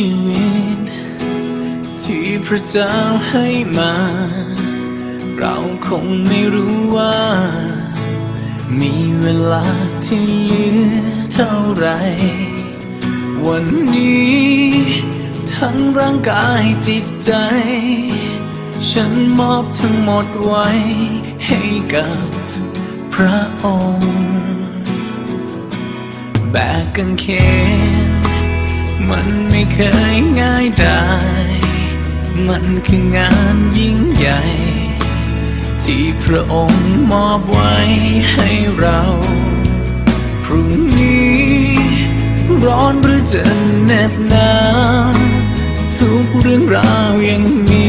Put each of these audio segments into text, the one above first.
ชีวิต ที่พระเจ้าให้มา เราคงไม่รู้ว่า มีเวลาที่เหลือเท่าไร วันนี้ ทั้งร่างกายจิตใจ ฉันมอบทั้งหมดไว้ให้กับพระองค์ แบกกางเขน มันไม่เคยง่ายได้ มันคืองานยิ่งใหญ่ ที่พระองค์มอบไว้ให้เราพรุ่งนี้ ร้อนหรือจะเหน็บหนาวทุกเรื่องราวยังมี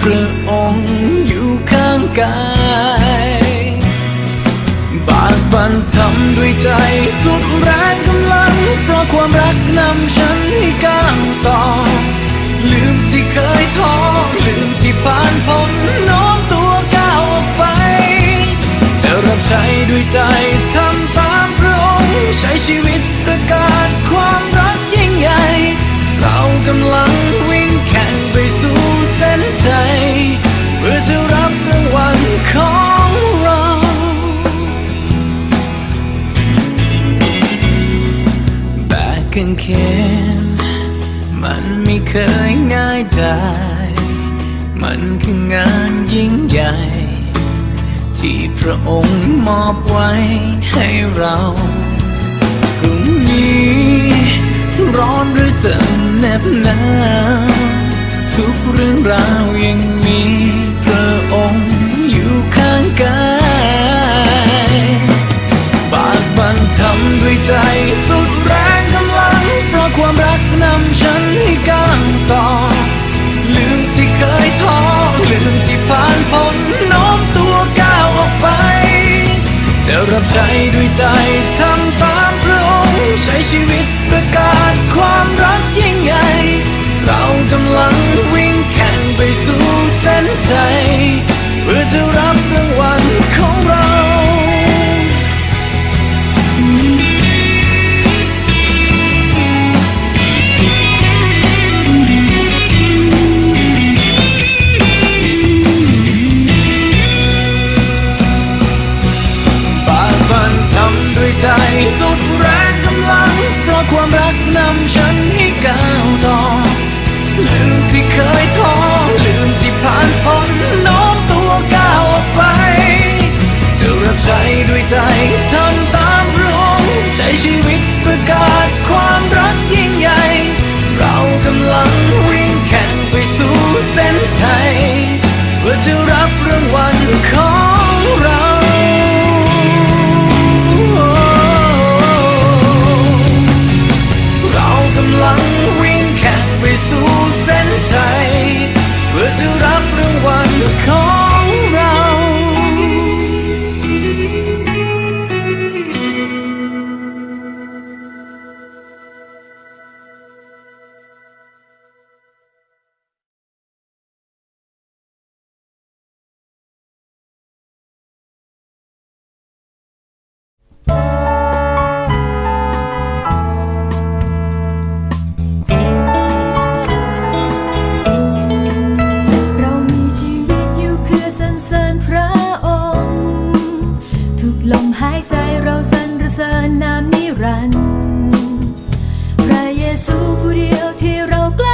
พระองค์อยู่ข้างกายบากบันทำด้วยใจสุดแรงกำลัง ความรักนำฉันให้ก้าวต่อ ลืมที่เคยท้อลืมที่ผ่านพ้นโน้มตัวก้าวออกไป จะรับใช้ด้วยใจทำตามพระองค์ใช้ชีวิตประกาศความรักยิ่งใหญ่ เรากำลัง เคยง่ายได้ มันคืองานยิ่งใหญ่ ที่พระองค์มอบไว้ให้เราพรุ่งนี้ ร้อนหรือจะเหน็บหนาวทุกเรื่องราวยังมี หายใจเราสรรเสริญนามนิรันดร์พระเยซูผู้เดียวที่เรากล้า